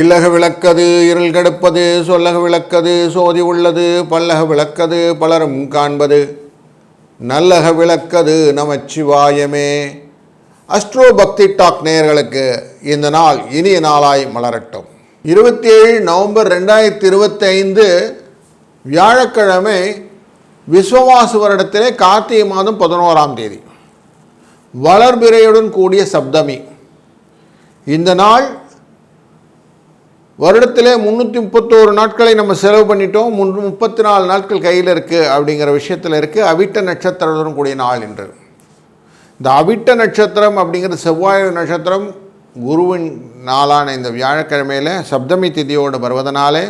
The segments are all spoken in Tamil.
இல்லக விளக்கது இருள் கெடுப்பது சொல்லக விளக்கது சோதி உள்ளது பல்லக விளக்கது பலரும் காண்பது. நல்லக விளக்கது நமச்சிவாயமே. அஸ்ட்ரோ பக்தி டாக் நேயர்களுக்கு இந்த நாள் இனிய நாளாய் மலரட்டும். இருபத்தி ஏழு நவம்பர் ரெண்டாயிரத்தி இருபத்தி ஐந்து வியாழக்கிழமை விஸ்வவாசு வருடத்திலே கார்த்திகை மாதம் பதினோராம் தேதி. வளர்பிறையுடன் கூடிய சப்தமி. இந்த நாள் வருடத்திலே முந்நூற்றி முப்பத்தோரு நாட்களை நம்ம செலவு பண்ணிட்டோம். முன் முப்பத்தி நாலு நாட்கள் கையில் இருக்குது அப்படிங்கிற விஷயத்தில் இருக்குது அவிட்ட நட்சத்திரத்துடன் கூடிய நாள் என்று இந்த அவிட்ட நட்சத்திரம் அப்படிங்கிற செவ்வாய் நட்சத்திரம் குருவின் நாளான இந்த வியாழக்கிழமையில் சப்தமி திதியோடு வருவதனாலே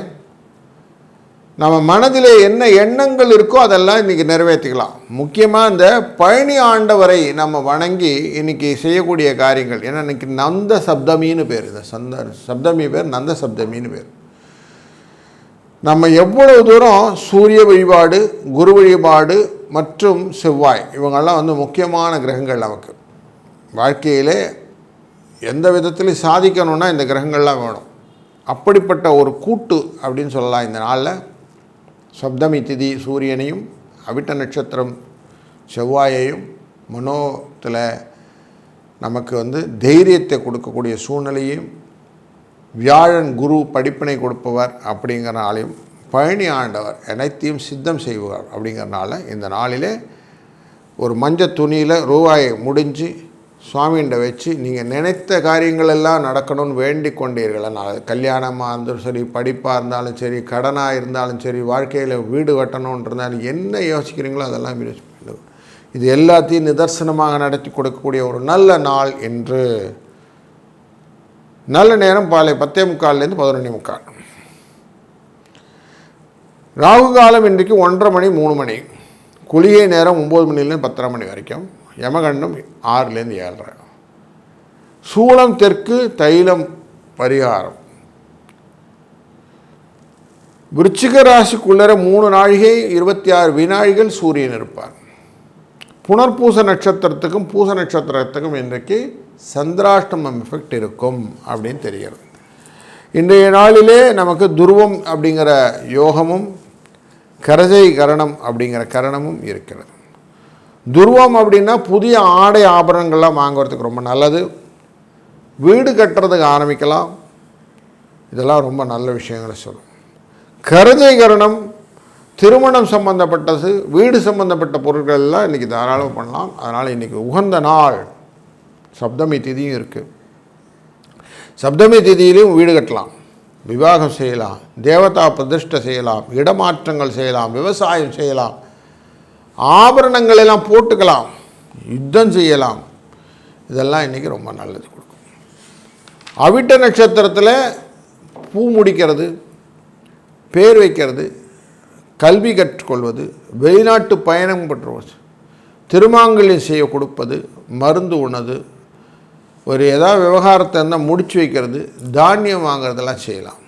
நம்ம மனதில் என்ன எண்ணங்கள் இருக்கோ அதெல்லாம் இன்றைக்கி நிறைவேற்றிக்கலாம். முக்கியமாக இந்த பழனி ஆண்டவரை நம்ம வணங்கி இன்றைக்கி செய்யக்கூடிய காரியங்கள். ஏன்னா இன்றைக்கி நந்த சப்தமின்னு பேர். இந்த சந்த சப்தமி பேர் நந்த சப்தமின்னு பேர். நம்ம எவ்வளவு தூரம் சூரிய வழிபாடு குரு வழிபாடு மற்றும் செவ்வாய் இவங்கெல்லாம் வந்து முக்கியமான கிரகங்கள் நமக்கு. வாழ்க்கையிலே எந்த விதத்திலையும் சாதிக்கணும்னா இந்த கிரகங்கள்லாம் வேணும். அப்படிப்பட்ட ஒரு கூட்டு அப்படின்னு சொல்லலாம் இந்த நாளில். சப்தமி திதி சூரியனையும் அவிட்ட நட்சத்திரம் செவ்வாயையும் மனோத்தில் நமக்கு வந்து தைரியத்தை கொடுக்கக்கூடிய சூழ்நிலையும் வியாழன் குரு படிப்பினை கொடுப்பவர் அப்படிங்கிறனாலையும் பழனி ஆண்டவர் அனைத்தையும் சித்தம் செய்வார் அப்படிங்கிறனால இந்த நாளிலே ஒரு மஞ்சள் துணியில் ரூபாயை முடிஞ்சு சுவாமிகிட்ட வச்சு நீங்கள் நினைத்த காரியங்கள் எல்லாம் நடக்கணும்னு வேண்டி கொண்டீர்கள். நான் கல்யாணமாக இருந்தாலும் சரி படிப்பாக இருந்தாலும் சரி கடனாக இருந்தாலும் சரி வாழ்க்கையில் வீடு கட்டணும்னு இருந்தாலும் என்ன யோசிக்கிறீங்களோ அதெல்லாம் யோசி இது எல்லாத்தையும் நிதர்சனமாக நடத்தி கொடுக்கக்கூடிய ஒரு நல்ல நாள் என்று. நல்ல நேரம் பாலை பத்தே முக்கால்லேருந்து பதினொன்னே முக்கால். ராகு காலம் இன்றைக்கு ஒன்றரை மணி மூணு மணி. குளிகை நேரம் ஒம்பது மணிலேருந்து பத்தரை மணி வரைக்கும். யமகண்டம் ஆறுலேருந்து ஏழரை. சூளம் தெற்கு தைலம் பரிகாரம். விருச்சிக ராசிக்குள்ளர மூணு நாழிகை இருபத்தி ஆறு வினாழிகள் சூரியன் இருப்பார். புனர்பூச நட்சத்திரத்துக்கும் பூச நட்சத்திரத்துக்கும் இன்றைக்கு சந்திராஷ்டமம் எஃபெக்ட் இருக்கும் அப்படின்னு தெரிகிறது. இன்றைய நாளிலே நமக்கு துருவம் அப்படிங்கிற யோகமும் கரஜை கரணம் அப்படிங்கிற கரணமும் இருக்கிறது. துருவம் அப்படின்னா புதிய ஆடை ஆபரணங்கள்லாம் வாங்குறதுக்கு ரொம்ப நல்லது. வீடு கட்டுறதுக்கு ஆரம்பிக்கலாம். இதெல்லாம் ரொம்ப நல்ல விஷயங்களை சொல்லும். கருதை கரணம் திருமணம் சம்பந்தப்பட்டது வீடு சம்பந்தப்பட்ட பொருட்கள் எல்லாம் இன்றைக்கி தாராளம் பண்ணலாம். அதனால் இன்றைக்கி உகந்த நாள். சப்தமி திதியும் இருக்குது சப்தமி திதியிலையும் வீடு கட்டலாம். விவாகம் செய்யலாம். தேவதா பிரதிஷ்டை செய்யலாம். இடமாற்றங்கள் செய்யலாம். விவசாயம் செய்யலாம். ஆபரணங்கள் எல்லாம் போட்டுக்கலாம். யுத்தம் செய்யலாம். இதெல்லாம் இன்றைக்கி ரொம்ப நல்லது கொடுக்கும். அவிட்ட நட்சத்திரத்தில் பூ முடிக்கிறது பேர் வைக்கிறது கல்வி கற்றுக்கொள்வது வெளிநாட்டு பயணம் பற்றுவது திருமாங்கல்யம் செய்ய கொடுப்பது மருந்து உணது ஒரு ஏதாவது விவகாரத்தை இருந்தால் முடிச்சு வைக்கிறது தானியம் வாங்குறதெல்லாம் செய்யலாம்.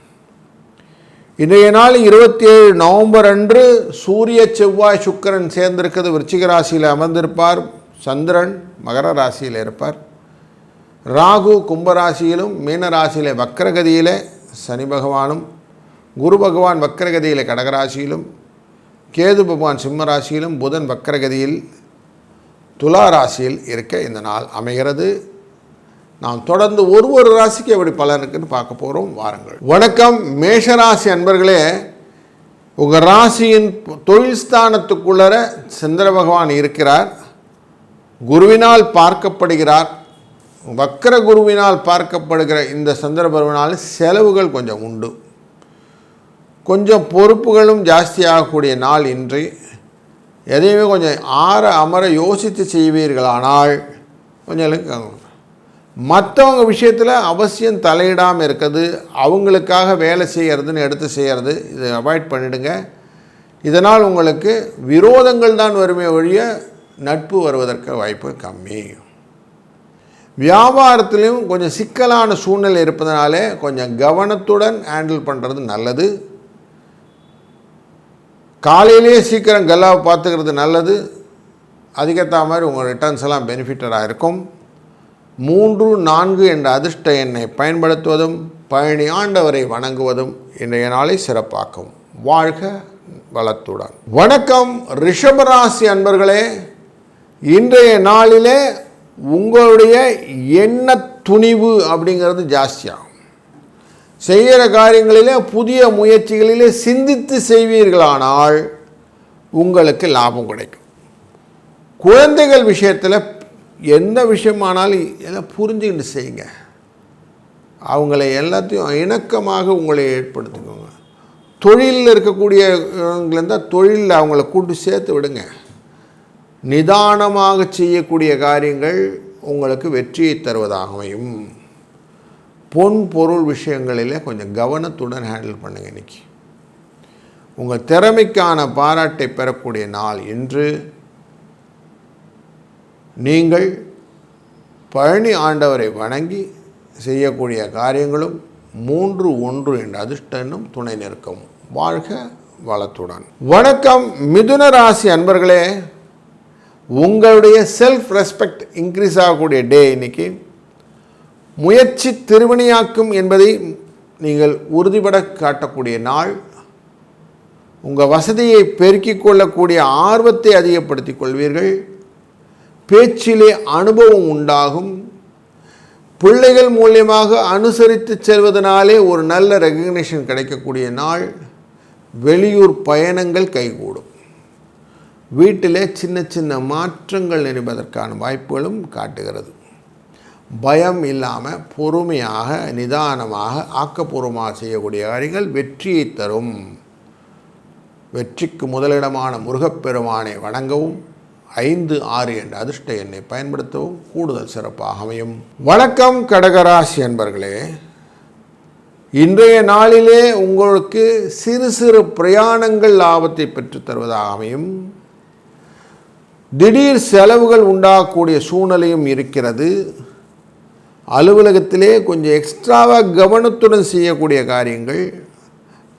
இன்றைய நாள் இருபத்தி ஏழு நவம்பர் அன்று சூரிய செவ்வாய் சுக்கரன் சேர்ந்திருக்கிறது. விருச்சிக ராசியில் அமர்ந்திருப்பார். சந்திரன் மகர ராசியில் இருப்பார். ராகு கும்பராசியிலும் மீன ராசியிலே வக்கரகதியிலே சனி பகவானும் குரு பகவான் வக்கரகதியிலே கடகராசியிலும் கேது பகவான் சிம்ம ராசியிலும் புதன் வக்கரகதியில் துலா ராசியில் இருக்க இந்த நாள் அமைகிறது. நாம் தொடர்ந்து ஒரு ஒரு ராசிக்கு எப்படி பலன் இருக்குன்னு பார்க்க போகிறோம் வாருங்கள். வணக்கம். மேஷராசி அன்பர்களே உங்கள் ராசியின் தொழில் ஸ்தானத்துக்குள்ளர சந்திர பகவான் இருக்கிறார். குருவினால் பார்க்கப்படுகிறார். வக்கர குருவினால் பார்க்கப்படுகிற இந்த சந்திர பகவானால் செலவுகள் கொஞ்சம் உண்டு. கொஞ்சம் பொறுப்புகளும் ஜாஸ்தியாகக்கூடிய நாள் இன்றி. எதையுமே கொஞ்சம் ஆற அமர யோசித்து செய்வீர்களானால் கொஞ்சம் மற்றவங்க விஷயத்தில் அவசியம் தலையிடாமல் இருக்கிறது அவங்களுக்காக வேலை செய்கிறதுன்னு எடுத்து செய்கிறது இதை அவாய்ட் பண்ணிடுங்க. இதனால் உங்களுக்கு விரோதங்கள் தான் வருமே ஒழிய நட்பு வருவதற்கு வாய்ப்பு கம்மி. வியாபாரத்திலையும் கொஞ்சம் சிக்கலான சூழ்நிலை இருப்பதனாலே கொஞ்சம் கவனத்துடன் ஹேண்டில் பண்ணுறது நல்லது. காலையிலேயே சீக்கிரம் கல்லாவை பார்த்துக்கிறது நல்லது. அதுக்கேற்ற மாதிரி உங்கள் ரிட்டர்ன்ஸ் எல்லாம் பெனிஃபிட்டடாக இருக்கும். மூன்று நான்கு என்ற அதிர்ஷ்ட எண்ணை பயன்படுத்துவதும் பழனி ஆண்டவரை வணங்குவதும் இன்றைய நாளை சிறப்பாக்கும். வாழ்க வளத்துடன். வணக்கம் ரிஷபராசி அன்பர்களே. இன்றைய நாளிலே உங்களுடைய எண்ண துணிவு அப்படிங்கிறது ஜாஸ்தியாகும். செய்கிற காரியங்களிலே புதிய முயற்சிகளிலே சிந்தித்து செய்வீர்களானால் உங்களுக்கு லாபம் கிடைக்கும். குழந்தைகள் விஷயத்தில் எந்த விஷயமானாலும் எல்லாம் புரிஞ்சுக்கிட்டு செய்யுங்க. அவங்கள எல்லாத்தையும் இணக்கமாக உங்களை ஏற்படுத்திக்கோங்க. தொழிலில் இருக்கக்கூடியவங்களேருந்தால் தொழிலில் அவங்கள கூட்டு சேர்த்து விடுங்க. நிதானமாக செய்யக்கூடிய காரியங்கள் உங்களுக்கு வெற்றியை தருவதாக அமையும் பொன் பொருள் விஷயங்களிலே கொஞ்சம் கவனத்துடன் ஹேண்டில் பண்ணுங்க இன்னைக்கு. உங்கள் திறமைக்கான பாராட்டை பெறக்கூடிய நாள் இன்று. நீங்கள் பழனி ஆண்டவரை வணங்கி செய்யக்கூடிய காரியங்களும் மூன்று ஒன்று என்ற அதிர்ஷ்டனும் துணை நிற்கும். வாழ்க வளத்துடன். வணக்கம் மிதுன ராசி அன்பர்களே. உங்களுடைய செல்ஃப் ரெஸ்பெக்ட் இன்க்ரீஸ் ஆகக்கூடிய டே இன்னைக்கு. முயற்சி திருவினையாக்கும் என்பதை நீங்கள் உறுதிபட காட்டக்கூடிய நாள். உங்கள் வசதியை பெருக்கிக் கொள்ளக்கூடிய ஆர்வத்தை அதிகப்படுத்திக் கொள்வீர்கள். பேச்சிலே அனுபவம் உண்டாகும். பிள்ளைகள் மூலியமாக அனுசரித்து செல்வதனாலே ஒரு நல்ல ரெகக்னேஷன் கிடைக்கக்கூடிய நாள். வெளியூர் பயணங்கள் கைகூடும். வீட்டிலே சின்ன சின்ன மாற்றங்கள் நினைப்பதற்கான வாய்ப்புகளும் காட்டுகிறது. பயம் இல்லாமல் பொறுமையாக நிதானமாக ஆக்கப்பூர்வமாக செய்யக்கூடிய காரியங்கள் வெற்றியை தரும். வெற்றிக்கு முதலிடமான முருகப்பெருமானை வணங்கவும். ஐந்து ஆறு என்ற அதிர்ஷ்ட எண்ணை பயன்படுத்தவும் கூடுதல் சிறப்பாக அமையும். வணக்கம் கடகராசி என்பர்களே இன்றைய நாளிலே உங்களுக்கு சிறு சிறு பிரயாணங்கள் லாபத்தை பெற்றுத் தருவதாக அமையும். திடீர் செலவுகள் உண்டாகக்கூடிய சூழ்நிலையும் இருக்கிறது. அலுவலகத்திலே கொஞ்சம் எக்ஸ்ட்ராவாக கவனத்துடன் செய்யக்கூடிய காரியங்கள்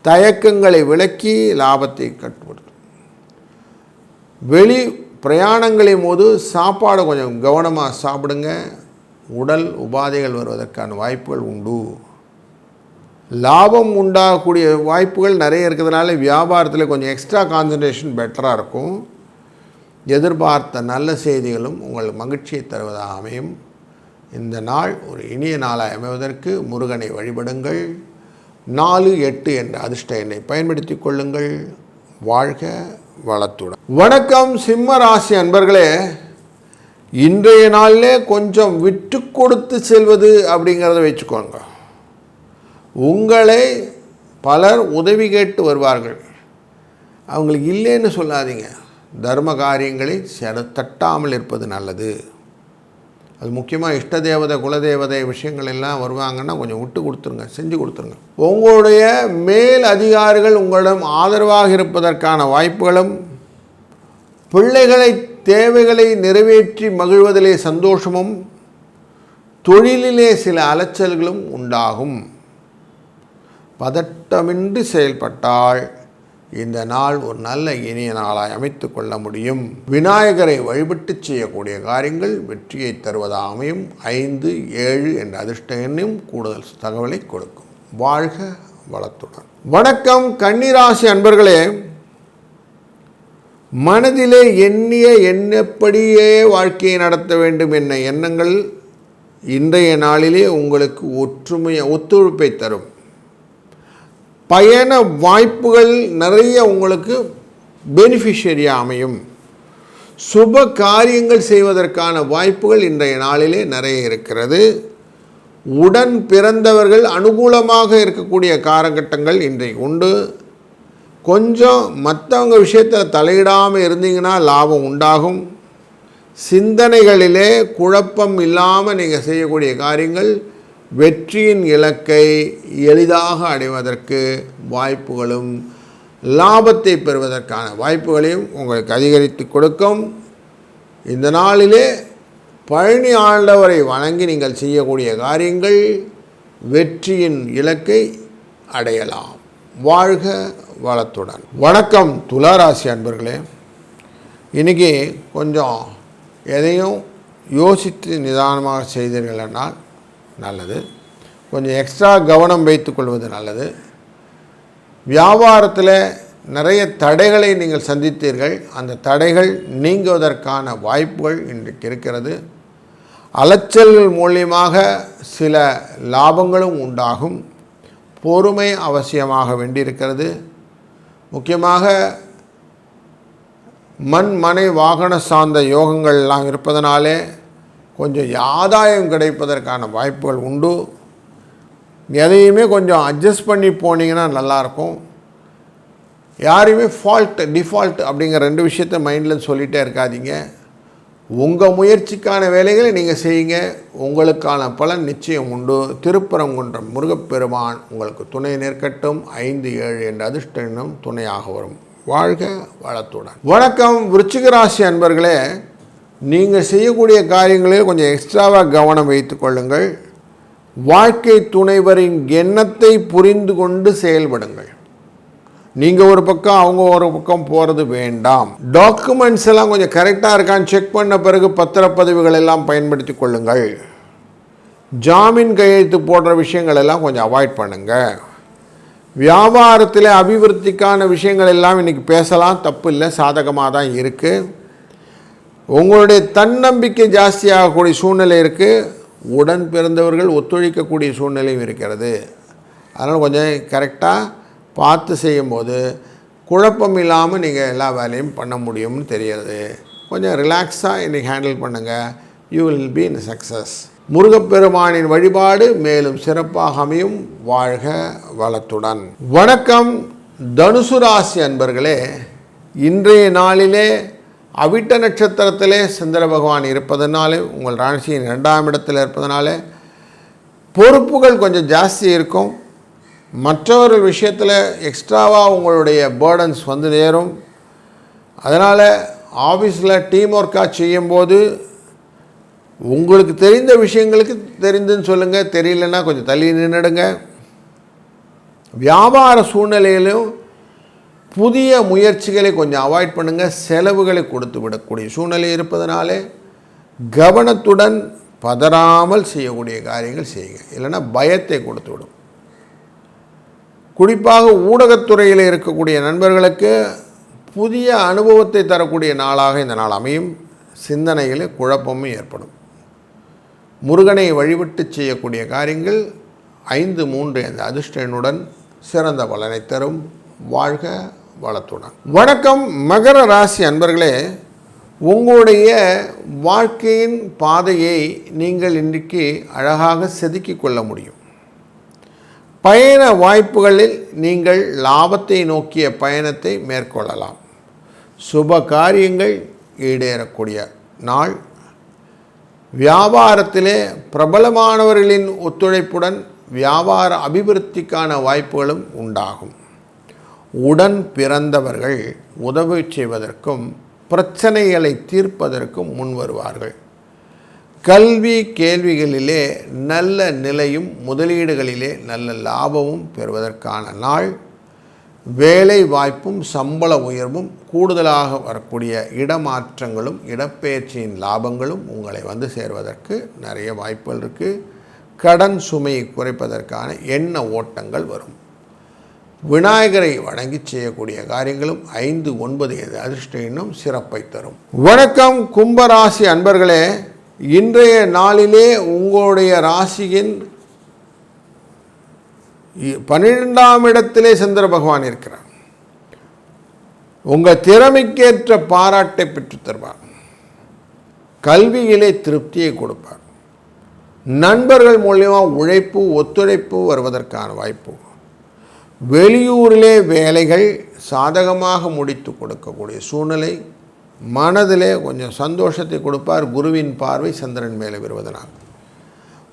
தயக்கங்களை விளக்கி லாபத்தை கட்டுப்படுத்தும். வெளி பிரயாணங்களின் போது சாப்பாடு கொஞ்சம் கவனமாக சாப்பிடுங்க. உடல் உபாதைகள் வருவதற்கான வாய்ப்புகள் உண்டு. லாபம் உண்டாகக்கூடிய வாய்ப்புகள் நிறைய இருக்கிறதுனால வியாபாரத்தில் கொஞ்சம் எக்ஸ்ட்ரா கான்சன்ட்ரேஷன் பெட்டராக இருக்கும். எதிர்பார்த்த நல்ல செய்திகளும் உங்கள் மகிழ்ச்சியை தருவதாக அமையும். இந்த நாள் ஒரு இனிய நாளாக அமைவதற்கு முருகனை வழிபடுங்கள். நாலு எட்டு என்ற அதிர்ஷ்ட எண்ணை பயன்படுத்தி கொள்ளுங்கள். வாழ்க வளத்துடன். வணக்கம் சிம்ம ராசி அன்பர்களே. இன்றைய நாளிலே கொஞ்சம் விட்டு கொடுத்து செல்வது அப்படிங்கிறத வச்சுக்கோங்க. உங்களை பலர் உதவி கேட்டு வருவார்கள். அவங்களுக்கு இல்லைன்னு சொல்லாதீங்க. தர்ம காரியங்களை செட தட்டாமல் இருப்பது நல்லது. அது முக்கியமாக இஷ்ட தேவதை குலதேவதை விஷயங்கள் எல்லாம் வருவாங்கன்னா கொஞ்சம் விட்டு கொடுத்துருங்க செஞ்சு கொடுத்துருங்க. உங்களுடைய மேல் அதிகாரிகள் உங்களிடம் ஆதரவாக இருப்பதற்கான வாய்ப்புகளும் பிள்ளைகளை தேவைகளை நிறைவேற்றி மகிழ்வதிலே சந்தோஷமும் தொழிலிலே சில அலைச்சல்களும் உண்டாகும். பதட்டமின்றி செயல்பட்டால் இந்த நாள் ஒரு நல்ல இனிய நாளாய் அமைத்து கொள்ள முடியும். விநாயகரை வழிபட்டு செய்யக்கூடிய காரியங்கள் வெற்றியை தருவதாக அமையும். ஐந்து ஏழு என்ற அதிர்ஷ்ட எண்ணையும் கூடுதல் தகவலை கொடுக்கும். வாழ்க வளத்துடன். வணக்கம் கன்னிராசி அன்பர்களே. மனதிலே எண்ணிய எண்ணப்படியே வாழ்க்கையை நடத்த வேண்டும் என்ன எண்ணங்கள் இன்றைய நாளிலே உங்களுக்கு ஒற்றுமையை ஒத்துழைப்பை தரும். பயண வாய்ப்புகள் நிறைய உங்களுக்கு பெனிஃபிஷரியாக அமையும். சுப காரியங்கள் செய்வதற்கான வாய்ப்புகள் இன்றைய நாளிலே நிறைய இருக்கிறது. உடன் பிறந்தவர்கள் அனுகூலமாக இருக்கக்கூடிய காலகட்டங்கள் இன்றைக்கு உண்டு. கொஞ்சம் மற்றவங்க விஷயத்தில் தலையிடாமல் இருந்தீங்கன்னா லாபம் உண்டாகும். சிந்தனைகளிலே குழப்பம் இல்லாமல் நீங்கள் செய்யக்கூடிய காரியங்கள் வெற்றியின் இலக்கை எளிதாக அடைவதற்கு வாய்ப்புகளும் லாபத்தை பெறுவதற்கான வாய்ப்புகளையும் உங்களுக்கு அதிகரித்து கொடுக்கும். இந்த நாளிலே பழனி ஆண்டவரை வணங்கி நீங்கள் செய்யக்கூடிய காரியங்கள் வெற்றியின் இலக்கை அடையலாம். வாழ்க வளத்துடன். வணக்கம் துளாராசி அன்பர்களே. இன்றைக்கி கொஞ்சம் எதையும் யோசித்து நிதானமாக செய்தீர்கள் என்றால் நல்லது. கொஞ்சம் எக்ஸ்ட்ரா கவனம் வைத்துக்கொள்வது நல்லது. வியாபாரத்தில் நிறைய தடைகளை நீங்கள் சந்தித்தீர்கள். அந்த தடைகள் நீங்குவதற்கான வாய்ப்புகள் இன்றைக்கு இருக்கிறது. அலைச்சல்கள் மூலியமாக சில லாபங்களும் உண்டாகும். பொறுமை அவசியமாக வேண்டியிருக்கிறது. முக்கியமாக மண் மனை வாகன சார்ந்த யோகங்கள்லாம் இருப்பதனாலே கொஞ்சம் ஆதாயம் கிடைப்பதற்கான வாய்ப்புகள் உண்டு. எதையுமே கொஞ்சம் அட்ஜஸ்ட் பண்ணி போனீங்கன்னா நல்லாயிருக்கும். யாரையுமே ஃபால்ட் டிஃபால்ட் அப்படிங்கிற ரெண்டு விஷயத்த மைண்டில் சொல்லிகிட்டே இருக்காதீங்க. உங்கள் முயற்சிக்கான வேலைகளை நீங்கள் செய்யுங்க. உங்களுக்கான பலன் நிச்சயம் உண்டு. திருப்பரங்குன்றம் முருகப்பெருமான் உங்களுக்கு துணை நிற்கட்டும். ஐந்து ஏழு என்ற அதிர்ஷ்ட துணையாக வரும். வாழ்க வளத்துடன். வணக்கம் விருச்சிக ராசி அன்பர்களே. நீங்கள் செய்யக்கூடிய காரியங்களில் கொஞ்சம் எக்ஸ்ட்ராவாக கவனம் வைத்து கொள்ளுங்கள். வாழ்க்கை துணைவரின் எண்ணத்தை புரிந்து கொண்டு செயல்படுங்கள். நீங்கள் ஒரு பக்கம் அவங்க ஒரு பக்கம் போகிறது வேண்டாம். டாக்குமெண்ட்ஸ் எல்லாம் கொஞ்சம் கரெக்டாக இருக்கான்னு செக் பண்ண பிறகு பத்திரப்பதிவுகள் எல்லாம் பயன்படுத்தி கொள்ளுங்கள். ஜாமீன் கையெழுத்து போடுற விஷயங்கள் எல்லாம் கொஞ்சம் அவாய்ட் பண்ணுங்கள் வியாபாரத்தில் அபிவிருத்திக்கான விஷயங்கள் எல்லாம் இன்றைக்கி பேசலாம் தப்பு இல்லை சாதகமாக தான் இருக்குது உங்களுடைய தன்னம்பிக்கை ஜாஸ்தியாகக்கூடிய சூழ்நிலை இருக்குது உடன் பிறந்தவர்கள் ஒத்துழைக்கக்கூடிய சூழ்நிலையும் இருக்கிறது. அதனால் கொஞ்சம் கரெக்டாக பார்த்து செய்யும்போது குழப்பம் இல்லாமல் நீங்கள் எல்லா வேலையும் பண்ண முடியும்னு தெரியாது. கொஞ்சம் ரிலாக்ஸாக இன்றைக்கி ஹேண்டில் பண்ணுங்கள் you will be in success முருகப்பெருமானின் வழிபாடு மேலும் சிறப்பாக அமையும். வாழ்க வளத்துடன். வணக்கம். தனுசு ராசி அன்பர்களே இன்றைய நாளிலே அவிட்ட நட்சத்திரத்திலே சந்திர பகவான் இருப்பதனாலே உங்கள் ராசியின் இரண்டாம் இடத்தில் இருப்பதனாலே பொறுப்புகள் கொஞ்சம் ஜாஸ்தி இருக்கும். மற்றவர்கள் விஷயத்தில் எக்ஸ்ட்ராவாக உங்களுடைய பேர்டன்ஸ் வந்து நேரும். அதனால் ஆஃபீஸில் டீம் ஒர்க்காக செய்யும்போது உங்களுக்கு தெரிந்த விஷயங்களுக்கு தெரிந்துன்னு சொல்லுங்கள் தெரியலன்னா கொஞ்சம் தள்ளி நின்றுடுங்க. வியாபார சூழ்நிலையிலும் புதிய முயற்சிகளை கொஞ்சம் அவாய்ட் பண்ணுங்கள் செலவுகளை கொடுத்து விடக்கூடிய சூழ்நிலை இருப்பதனாலே கவனத்துடன் பதறாமல் செய்யக்கூடிய காரியங்கள் செய்யுங்க. இல்லைன்னா பயத்தை கொடுத்து விடும். குறிப்பாக ஊடகத்துறையில் இருக்கக்கூடிய நண்பர்களுக்கு புதிய அனுபவத்தை தரக்கூடிய நாளாக இந்த நாள் அமையும். சிந்தனையில் குழப்பமும் ஏற்படும். முருகனை வழிபட்டு செய்யக்கூடிய காரியங்கள் ஐந்து மூன்று என்ற அதிர்ஷ்ட எண்ணுடன் சிறந்த பலனை தரும். வாழ்க வளத்துடன். வணக்கம் மகர ராசி அன்பர்களே. உங்களுடைய வாழ்க்கையின் பாதையை நீங்கள் இன்றைக்கு அழகாக செதுக்கிக் கொள்ள முடியும். பயண வாய்ப்புகளில் நீங்கள் லாபத்தை நோக்கிய பயணத்தை மேற்கொள்ளலாம். சுப காரியங்கள் ஈடேறக்கூடிய நாள். வியாபாரத்திலே பிரபலமானவர்களின் ஒத்துழைப்புடன் வியாபார அபிவிருத்திக்கான வாய்ப்புகளும் உண்டாகும். உடன் பிறந்தவர்கள் உதவி செய்வதற்கும் பிரச்சனைகளை தீர்ப்பதற்கும் முன் வருவார்கள். கல்வி கேள்விகளிலே நல்ல நிலையும் முதலீடுகளிலே நல்ல லாபமும் பெறுவதற்கான நாள். வேலை வாய்ப்பும் சம்பள உயர்வும் கூடுதலாக வரக்கூடிய இடமாற்றங்களும் இடப்பெயர்ச்சியின் லாபங்களும் உங்களை வந்து சேர்வதற்கு நிறைய வாய்ப்புகள் இருக்குது கடன் சுமையை குறைப்பதற்கான எண்ண ஓட்டங்கள் வரும். விநாயகரை வணங்கி செய்யக்கூடிய காரியங்களும் ஐந்து ஒன்பது அதிர்ஷ்ட எண்ணும் சிறப்பை தரும். வணக்கம் கும்பராசி அன்பர்களே. இன்றைய நாளிலே உங்களுடைய ராசியின் பன்னிரெண்டாம் இடத்திலே சந்திர பகவான் இருக்கிறார். உங்கள் திறமைக்கேற்ற பாராட்டை பெற்றுத் தருவார். கல்வியிலே திருப்தியை கொடுப்பார். நண்பர்கள் மூலியமாக உழைப்பு ஒத்துழைப்பு வருவதற்கான வாய்ப்பு. வெளியூரிலே வேலைகள் சாதகமாக முடித்து கொடுக்கக்கூடிய சூழ்நிலை மனதிலே கொஞ்சம் சந்தோஷத்தை கொடுப்பார் குருவின் பார்வை சந்திரன் மேலே வருவதனால்.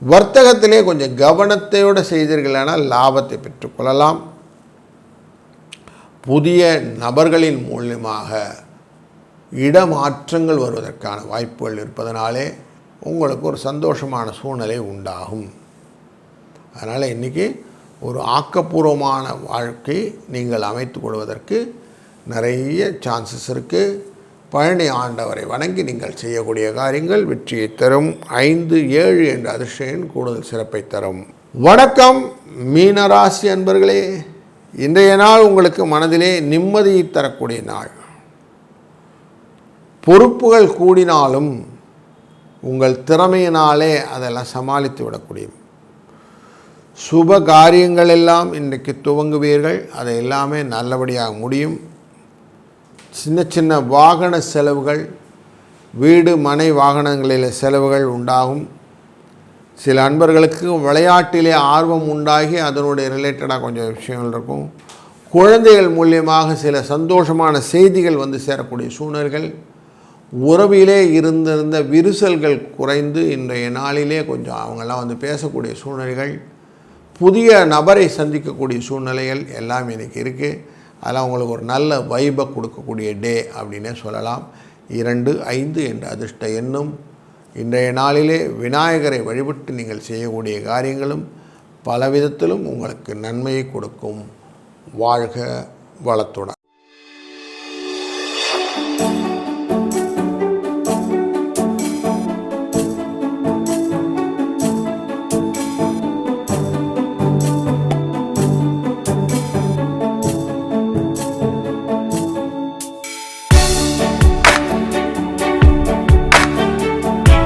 வர்த்தகத்திலே கொஞ்சம் கவனத்தையோடு செய்தீர்களானால் லாபத்தை பெற்றுக்கொள்ளலாம் புதிய நபர்களின் மூலியமாக இடமாற்றங்கள் வருவதற்கான வாய்ப்புகள் இருப்பதனாலே உங்களுக்கு ஒரு சந்தோஷமான சூழ்நிலை உண்டாகும். அதனால் இன்றைக்கி ஒரு ஆக்கப்பூர்வமான வாழ்க்கை நீங்கள் அமைத்து கொள்வதற்கு நிறைய சான்சஸ் இருக்குது பழனி ஆண்டவரை வணங்கி நீங்கள் செய்யக்கூடிய காரியங்கள் வெற்றியை தரும். ஐந்து ஏழு என்ற அதிர்ஷ்டன் கூடுதல் சிறப்பை தரும். வணக்கம் மீனராசி அன்பர்களே. இன்றைய நாள் உங்களுக்கு மனதிலே நிம்மதியை தரக்கூடிய நாள். பொறுப்புகள் கூடினாலும் உங்கள் திறமையினாலே அதெல்லாம் சமாளித்து விடக்கூடியது. சுப காரியங்கள் எல்லாம் இன்றைக்கு துவங்குவீர்கள். அதை எல்லாமே நல்லபடியாக முடியும். சின்ன சின்ன வாகன செலவுகள் வீடு மனை வாகனங்களில் செலவுகள் உண்டாகும். சில அன்பர்களுக்கு விளையாட்டிலே ஆர்வம் உண்டாகி அதனுடைய ரிலேட்டடாக கொஞ்சம் விஷயங்கள் இருக்கும். குழந்தைகள் மூலியமாக சில சந்தோஷமான செய்திகள் வந்து சேரக்கூடிய சூழல்கள் உறவிலே இருந்திருந்த விரிசல்கள் குறைந்து இன்றைய நாளிலே கொஞ்சம் அவங்கெல்லாம் வந்து பேசக்கூடிய சூழ்நிலைகள். புதிய நபரை சந்திக்கக்கூடிய சூழ்நிலைகள் எல்லாம் இன்றைக்கி இருக்குது அதெல்லாம் உங்களுக்கு ஒரு நல்ல வைபை கொடுக்கக்கூடிய டே அப்படின்னே சொல்லலாம். இரண்டு ஐந்து என்ற அதிர்ஷ்ட எண்ணும் இன்றைய நாளிலே விநாயகரை வழிபட்டு நீங்கள் செய்யக்கூடிய காரியங்களும் பல விதத்திலும் உங்களுக்கு நன்மையை கொடுக்கும். வாழ்க வளத்துடன்.